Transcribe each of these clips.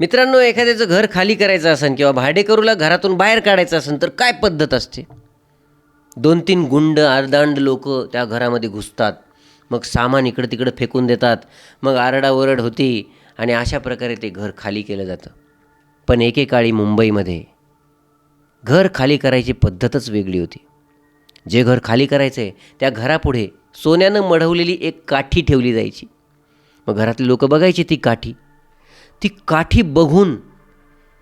मित्रांनो एखाद्याचं घर खाली करायचं असेल किंवा भाडेकरूला घरातून बाहेर काढायचं असेल तर काय पद्धत असते? दोन तीन गुंड अर्धांड लोक त्या घरामध्ये घुसतात. मग सामान इकडं तिकडं फेकून देतात. मग आरडाओरड होती आणि अशा प्रकारे ते घर खाली केलं जातं. पण एकेकाळी मुंबईमध्ये घर खाली करायची पद्धतच वेगळी होती. जे घर खाली करायचं आहे त्या घरापुढे सोन्यानं मढवलेली एक काठी ठेवली जायची. मग घरातले लोक बघायचे ती काठी. ती काठी बघून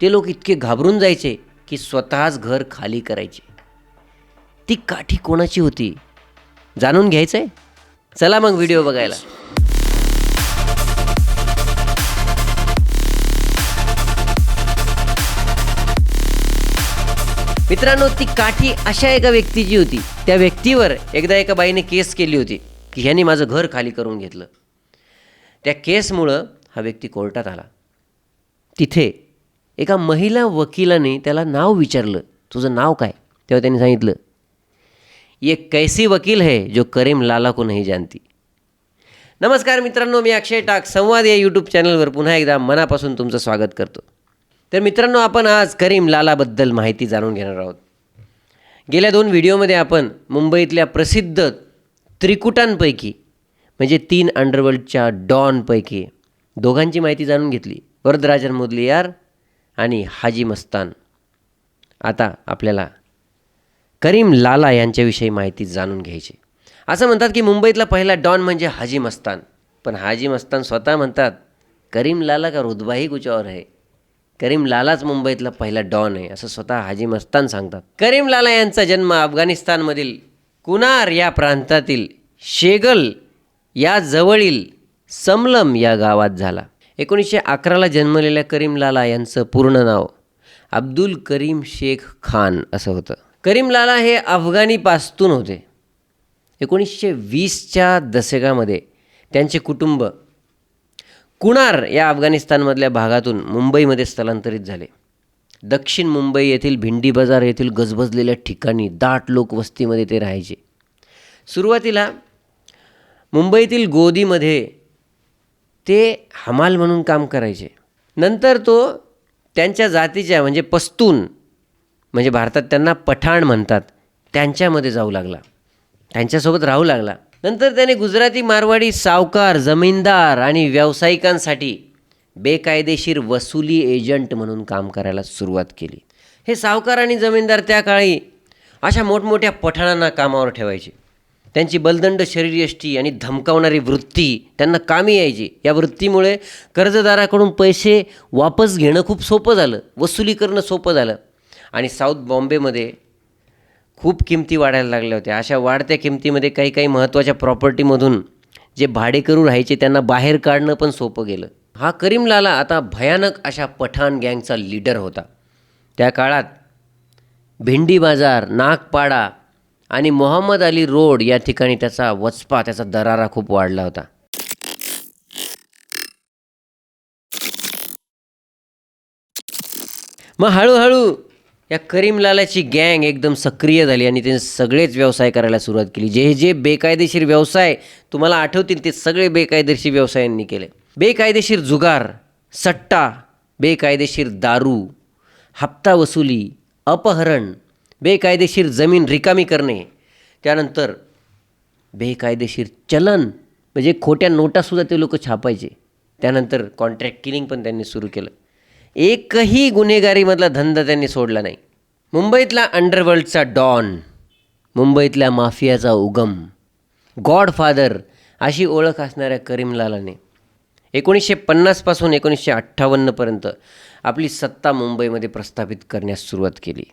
ते लोक इतके घाबरून जायचे की स्वतःच घर खाली करायचे. ती काठी कोणाची होती? जाणून घ्यायचं आहे चला मग व्हिडिओ बघायला. मित्रांनो ती काठी अशा एका व्यक्तीची होती. त्या व्यक्तीवर एकदा एका बाईने केस केली होती की ह्याने माझं घर खाली करून घेतलं. त्या केसमुळं हा व्यक्ती कोर्टात आला. तिथे एका महिला वकिलाने त्याला नाव विचारलं. तुझं नाव काय? तेव्हा त्यांनी सांगितलं ये कैसी वकील है जो करीम लाला को नाही जानती. नमस्कार मित्रांनो मी अक्षय टाक संवाद या यूट्यूब चॅनलवर पुन्हा एकदा मनापासून तुमचं स्वागत करतो. तर मित्रांनो आपण आज करीम लालाबद्दल माहिती जाणून घेणार आहोत. गेल्या दोन व्हिडिओमध्ये आपण मुंबईतल्या प्रसिद्ध त्रिकुटांपैकी म्हणजे तीन अंडरवर्ल्डच्या डॉनपैकी दोघांची माहिती जाणून घेतली. वरदराजन मुदलियार आणि हाजी मस्तान. आता आपल्याला करीम लाला यांच्याविषयी माहिती जाणून घ्यायची. असं म्हणतात की मुंबईतला पहिला डॉन म्हणजे हाजी मस्तान. पण हाजी मस्तान स्वतः म्हणतात करीम लाला का रुतबाही कुचावर आहे करीम लालाच मुंबईतला पहिला डॉन आहे असं स्वतः हाजी मस्तान सांगतात. करीम लाला यांचा जन्म अफगाणिस्तानमधील कुनार या प्रांतातील शेगल या जवळील समलम या गावात झाला. एकोणीसशे अकराला जन्मलेल्या करीम लाला यांचं पूर्ण नाव अब्दुल करीम शेख खान असं होतं. करीम लाला हे अफगाणी पास्तून होते. एकोणीसशे वीसच्या दशकामध्ये त्यांचे कुटुंब कुणार या अफगाणिस्तानमधल्या भागातून मुंबईमध्ये स्थलांतरित झाले. दक्षिण मुंबई येथील भिंडी बाजार येथील गजबजलेल्या ठिकाणी दाट लोकवस्तीमध्ये ते राहायचे. सुरुवातीला मुंबईतील गोदीमध्ये ते हमाल म्हणून काम करायचे. नंतर तो त्यांच्या जातीच्या म्हणजे पस्तून म्हणजे भारतात त्यांना पठाण म्हणतात त्यांच्यामध्ये जाऊ लागला. त्यांच्यासोबत राहू लागला. नंतर त्याने गुजराती मारवाडी सावकार जमीनदार आणि व्यावसायिकांसाठी बेकायदेशीर वसुली एजंट म्हणून काम करायला सुरुवात केली. हे सावकार आणि जमीनदार त्या काळी अशा मोठमोठ्या पठाणांना कामावर ठेवायचे. त्यांची बलदंड शरीरयष्टी आणि धमकावणारी वृत्ती त्यांना कामी यायची. या वृत्तीमुळे कर्जदाराकडून पैसे वापस घेणं खूप सोपं झालं. वसुली करणं सोपं झालं. आणि साऊथ बॉम्बेमध्ये खूप किमती वाढायला लागल्या होत्या. अशा वाढत्या किमतीमध्ये काही काही महत्त्वाच्या प्रॉपर्टीमधून जे भाडेकरू राहायचे त्यांना बाहेर काढणं पण सोपं गेलं. हा करीमलाला आता भयानक अशा पठाण गँगचा लीडर होता. त्या काळात भेंडी बाजार नागपाडा आणि मोहम्मद अली रोड या ठिकाणी त्याचा वचपा त्याचा दरारा खूप वाढला होता. मग हळूहळू या करीमलालाची गँग एकदम सक्रिय झाली आणि त्यांनी सगळेच व्यवसाय करायला सुरुवात केली. जे जे बेकायदेशीर व्यवसाय तुम्हाला आठवतील ते सगळे बेकायदेशीर व्यवसायांनी केले. बेकायदेशीर जुगार सट्टा बेकायदेशीर दारू हप्ता वसुली अपहरण बेकायदेशीर जमीन रिकामी करणे. त्यानंतर बेकायदेशीर चलन म्हणजे खोट्या नोटासुद्धा ते लोक छापायचे. त्यानंतर कॉन्ट्रॅक्ट किलिंग पण त्यांनी सुरू केलं. एकही गुन्हेगारीमधला धंदा त्यांनी सोडला नाही. मुंबईतला अंडरवर्ल्डचा डॉन मुंबईतल्या माफियाचा उगम गॉडफादर अशी ओळख असणाऱ्या करीमलालाने एकोणीसशे पन्नासपासून एकोणीसशे अठ्ठावन्नपर्यंत आपली सत्ता मुंबईमध्ये प्रस्थापित करण्यास सुरुवात केली.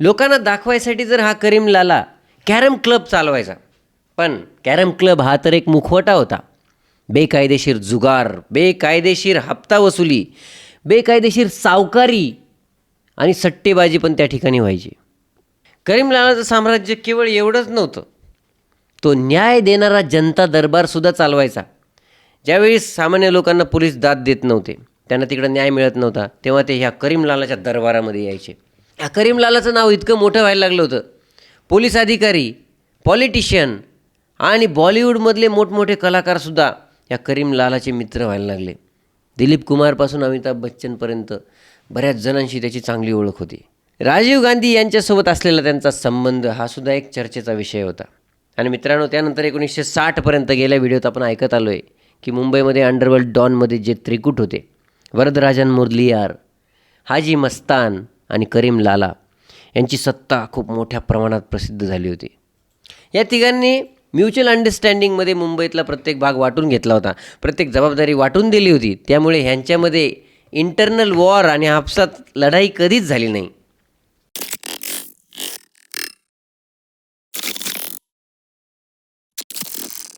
लोकांना दाखवायसाठी जर हा करीम लाला कॅरम क्लब चालवायचा. पण कॅरम क्लब हा तर एक मुखवटा होता. बेकायदेशीर जुगार बेकायदेशीर हप्ता वसुली बेकायदेशीर सावकारी आणि सट्टेबाजी पण त्या ठिकाणी व्हायची. करीमलालाचं साम्राज्य केवळ एवढंच नव्हतं. तो न्याय देणारा जनता दरबारसुद्धा चालवायचा. ज्यावेळी सामान्य लोकांना पोलीस दाद देत नव्हते त्यांना तिकडं न्याय मिळत नव्हता तेव्हा ते ह्या करीमलालाच्या दरबारामध्ये यायचे. करीमलालाचं नाव इतकं मोठं व्हायला लागलं होतं. पोलीस अधिकारी पॉलिटिशियन आणि बॉलिवूडमधले मोठमोठे कलाकारसुद्धा या करीमलालाचे मित्र व्हायला लागले. दिलीप कुमारपासून अमिताभ बच्चनपर्यंत बऱ्याच जणांशी त्याची चांगली ओळख होती. राजीव गांधी यांच्यासोबत असलेला त्यांचा संबंध हा सुद्धा एक चर्चेचा विषय होता. आणि मित्रांनो त्यानंतर एकोणीसशे साठपर्यंत गेल्या व्हिडिओत आपण ऐकत आलो आहे की मुंबईमध्ये अंडरवर्ल्ड डॉनमध्ये जे त्रिकूट होते वरदराजन मुरलियार हाजी मस्तान आणि करीम लाला यांची सत्ता खूप मोठ्या प्रमाणात प्रसिद्ध झाली होती. या तिघांनी म्युच्युअल अंडरस्टँडिंगमध्ये मुंबईतला प्रत्येक भाग वाटून घेतला होता. प्रत्येक जबाबदारी वाटून दिली होती. त्यामुळे ह्यांच्यामध्ये इंटरनल वॉर आणि आपसात लढाई कधीच झाली नाही.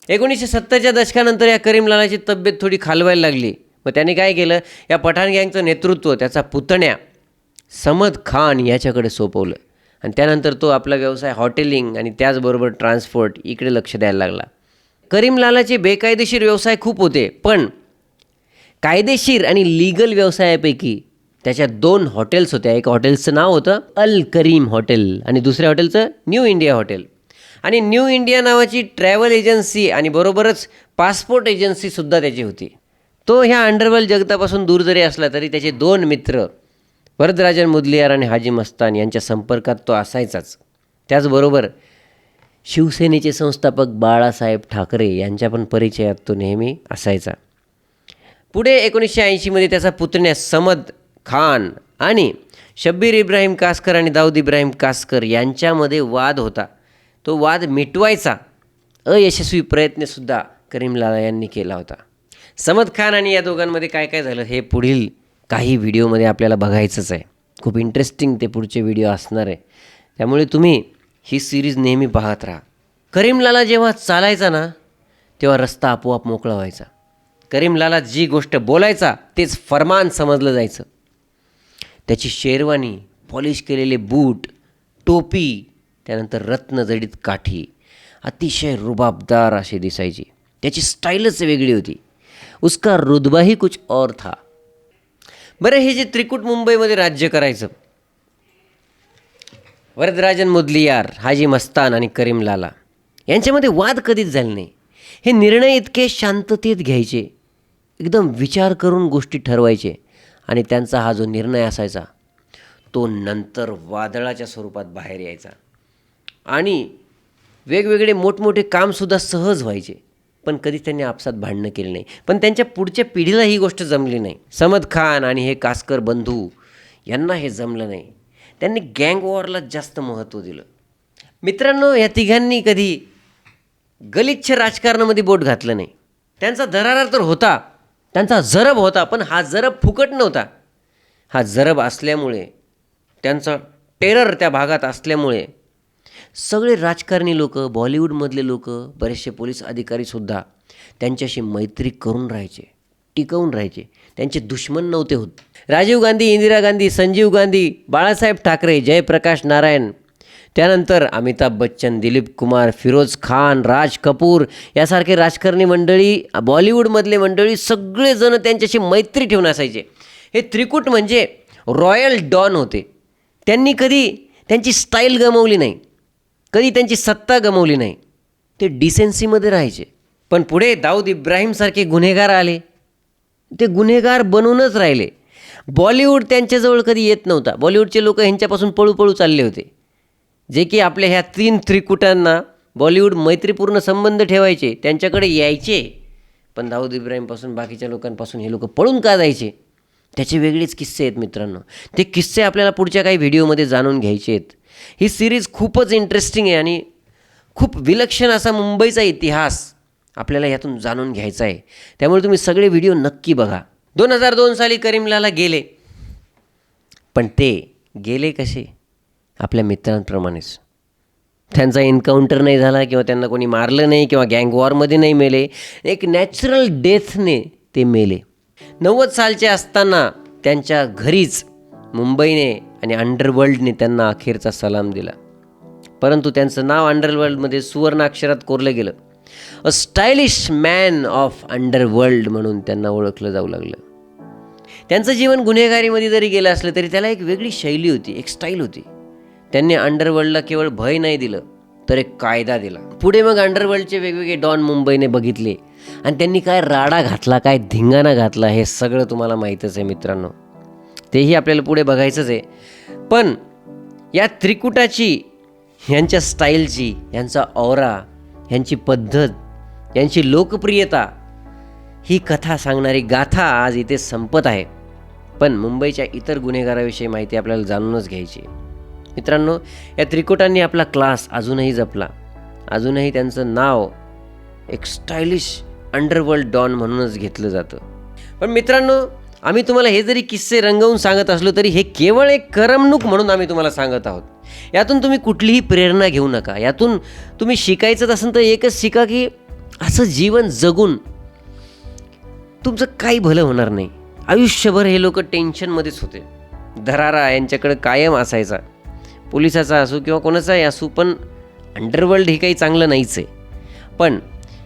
एकोणीसशे सत्तरच्या दशकानंतर या करीमलालाची तब्येत थोडी खालवायला लागली. मग त्याने काय केलं? या पठाण गँगचं नेतृत्व त्याचा पुतण्या समद खान याच्याकडे सोपवलं. आणि त्यानंतर तो आपला व्यवसाय हॉटेलिंग आणि त्याचबरोबर ट्रान्सपोर्ट इकडे लक्ष द्यायला लागला. करीमलालाचे बेकायदेशीर व्यवसाय खूप होते पण कायदेशीर आणि लीगल व्यवसायापैकी त्याच्या दोन हॉटेल्स होत्या. एक हॉटेलचं नाव होतं अल करीम हॉटेल आणि दुसऱ्या हॉटेलचं न्यू इंडिया हॉटेल. आणि न्यू इंडिया नावाची ट्रॅव्हल एजन्सी आणि बरोबरच पासपोर्ट एजन्सीसुद्धा त्याची होती. तो ह्या अंडरवर्ल्ड जगतापासून दूर जरी असला तरी त्याचे दोन मित्र वरदराजन मुदलियार आणि हाजी मस्तान यांच्या संपर्कात तो असायचाच. त्याचबरोबर शिवसेनेचे संस्थापक बाळासाहेब ठाकरे यांच्या पण परिचयात तो नेहमी असायचा. पुढे एकोणीसशे ऐंशीमध्ये त्याचा पुतण्या समद खान आणि शब्बीर इब्राहिम कासकर आणि दाऊद इब्राहिम कासकर यांच्यामध्ये वाद होता. तो वाद मिटवायचा. अयशस्वी प्रयत्नसुद्धा करीमलाला यांनी केला होता. समद खान आणि या दोघांमध्ये काय काय झालं हे पुढील काही व्हिडिओमध्ये आपल्याला बघायचंच आहे. खूप इंटरेस्टिंग ते पुढचे व्हिडिओ असणार आहे. त्यामुळे तुम्ही ही सिरीज नेहमी पाहत राहा. करीमलाला जेव्हा चालायचा ना तेव्हा रस्ता आपोआप मोकळा व्हायचा. करीमलाला जी गोष्ट बोलायचा तेच फरमान समजलं जायचं. त्याची शेरवानी पॉलिश केलेले बूट टोपी त्यानंतर रत्नजडीत काठी अतिशय रुबाबदार अशी दिसायची. त्याची स्टाईलच वेगळी होती. उसका रुदबा ही कुछ और था. बरं हे जे त्रिकूट मुंबईमध्ये राज्य करायचं. वरदराजन मुदलियार हाजी मस्तान आणि करीम लाला यांच्यामध्ये वाद कधीच झाले नाही. हे निर्णय इतके शांततेत घ्यायचे एकदम विचार करून गोष्टी ठरवायचे आणि त्यांचा हा जो निर्णय असायचा तो नंतर वादळाच्या स्वरूपात बाहेर यायचा. आणि वेगवेगळे मोठमोठे कामसुद्धा सहज व्हायचे. पण कधीच त्यांनी आपसात भांडणं केली नाही. पण त्यांच्या पुढच्या पिढीला ही गोष्ट जमली नाही. समद खान आणि हे कासकर बंधू यांना हे जमलं नाही. त्यांनी गँग वॉरला जास्त महत्त्व दिलं. मित्रांनो या तिघांनी कधी गलिच्छ राजकारणामध्ये बोट घातलं नाही. त्यांचा दरारा तर होता. त्यांचा जरब होता पण हा जरब फुकट नव्हता. हा जरब असल्यामुळे त्यांचा टेरर त्या भागात असल्यामुळे सगळे राजकारणी लोक बॉलिवूडमधले लोक बरेचसे पोलीस अधिकारीसुद्धा त्यांच्याशी मैत्री करून राहायचे टिकवून राहायचे. त्यांचे दुश्मन नव्हते होत. राजीव गांधी इंदिरा गांधी संजीव गांधी बाळासाहेब ठाकरे जयप्रकाश नारायण. त्यानंतर अमिताभ बच्चन दिलीप कुमार फिरोज खान राज कपूर यासारखे राजकारणी मंडळी बॉलिवूडमधले मंडळी सगळेजण त्यांच्याशी मैत्री ठेवून असायचे. हे त्रिकूट म्हणजे रॉयल डॉन होते. त्यांनी कधी त्यांची स्टाईल गमावली नाही. कधी त्यांची सत्ता गमावली नाही. ते डिसेन्सीमध्ये राहायचे. पण पुढे दाऊद इब्राहिमसारखे गुन्हेगार आले. ते गुन्हेगार बनूनच राहिले. बॉलिवूड त्यांच्याजवळ कधी येत नव्हता. बॉलिवूडचे लोक ह्यांच्यापासून पळू पळू चालले होते. जे की आपल्या ह्या तीन त्रिकुटांना बॉलिवूड मैत्रीपूर्ण संबंध ठेवायचे. त्यांच्याकडे यायचे. पण दाऊद इब्राहिमपासून बाकीच्या लोकांपासून हे लोक पळून का जायचे? त्याचे वेगळेच किस्से आहेत मित्रांनो. ते किस्से आपल्याला पुढच्या काही व्हिडिओमध्ये जाणून घ्यायचे आहेत. ही सिरीज खूपच इंटरेस्टिंग आहे आणि खूप विलक्षण असा मुंबईचा इतिहास आपल्याला यातून जाणून घ्यायचा आहे. त्यामुळे तुम्ही सगळे व्हिडिओ नक्की बघा. दोन हजार दोन साली करीमलाला गेले. पण ते गेले कसे? आपल्या मित्रांप्रमाणेच. त्यांचा एन्काउंटर नाही झाला किंवा त्यांना कोणी मारलं नाही किंवा गँग वॉरमध्ये नाही मेले. एक नॅचरल डेथने ते मेले. नव्वद सालचे असताना त्यांच्या घरीच मुंबईने आणि अंडरवर्ल्डने त्यांना अखेरचा सलाम दिला. परंतु त्यांचं नाव अंडरवर्ल्डमध्ये सुवर्ण अक्षरात कोरलं गेलं. A stylish man of underworld म्हणून त्यांना ओळखलं जाऊ लागलं. त्यांचं जीवन गुन्हेगारीमध्ये जरी गेलं असलं तरी त्याला एक वेगळी शैली होती एक स्टाईल होती. त्यांनी अंडरवर्ल्डला केवळ भय नाही दिलं तर एक कायदा दिला. पुढे मग अंडरवर्ल्डचे वेगवेगळे डॉन मुंबईने बघितले. आणि त्यांनी काय राडा घातला काय धिंगाणा घातला हे सगळं तुम्हाला माहीतच आहे मित्रांनो. तेही आपल्याला पुढे बघायचंच आहे. पण या त्रिकुटाची यांच्या स्टाईलची यांचा औरा यांची पद्धत यांची लोकप्रियता ही कथा सांगणारी गाथा आज इथे संपत आहे. पण मुंबईच्या इतर गुन्हेगाराविषयी माहिती आपल्याला जाणूनच घ्यायची मित्रांनो या त्रिकुटांनी आपला क्लास अजूनही जपला. अजूनही त्यांचं नाव एक स्टायलिश अंडरवर्ल्ड डॉन म्हणूनच घेतलं जातं. पण मित्रांनो आम्ही तुम्हाला हे जरी किस्से रंगवून सांगत असलो तरी हे केवळ एक करमणूक म्हणून आम्ही तुम्हाला सांगत आहोत. यातून तुम्ही कुठलीही प्रेरणा घेऊ नका. यातून तुम्ही शिकायचं असेल तर एकच शिका की असं जीवन जगून तुमचं काही भलं होणार नाही. आयुष्यभर हे लोक टेन्शनमध्येच होते. धरारा यांच्याकडे कायम असायचा. पोलिसाचा असू किंवा कोणाचाही असू पण अंडरवर्ल्ड हे काही चांगलं नाहीच. आहे पण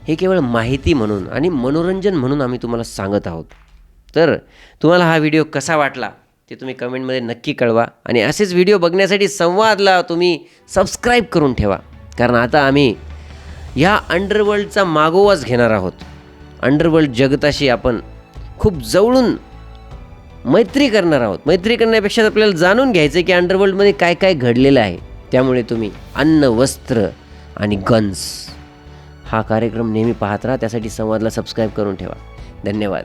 हे केवळ माहिती म्हणून आणि मनोरंजन म्हणून आम्ही तुम्हाला सांगत आहोत. तर तुम्हाला हा व्हिडिओ कसा वाटला ते तुम्ही कमेंटमध्ये नक्की कळवा आणि असेच व्हिडिओ बघण्यासाठी संवादला तुम्ही सबस्क्राईब करून ठेवा. कारण आता आम्ही ह्या अंडरवर्ल्डचा मागोवाच घेणार आहोत. अंडरवर्ल्ड जगताशी आपण खूप जवळून मैत्री करणार आहोत. मैत्री करण्यापेक्षा आपल्याला जाणून घ्यायचं आहे की अंडरवर्ल्डमध्ये काय काय घडलेलं आहे. त्यामुळे तुम्ही अन्न वस्त्र आणि गन्स हा कार्यक्रम नेहमी पाहत राहा. त्यासाठी संवादला सबस्क्राईब करून ठेवा. धन्यवाद.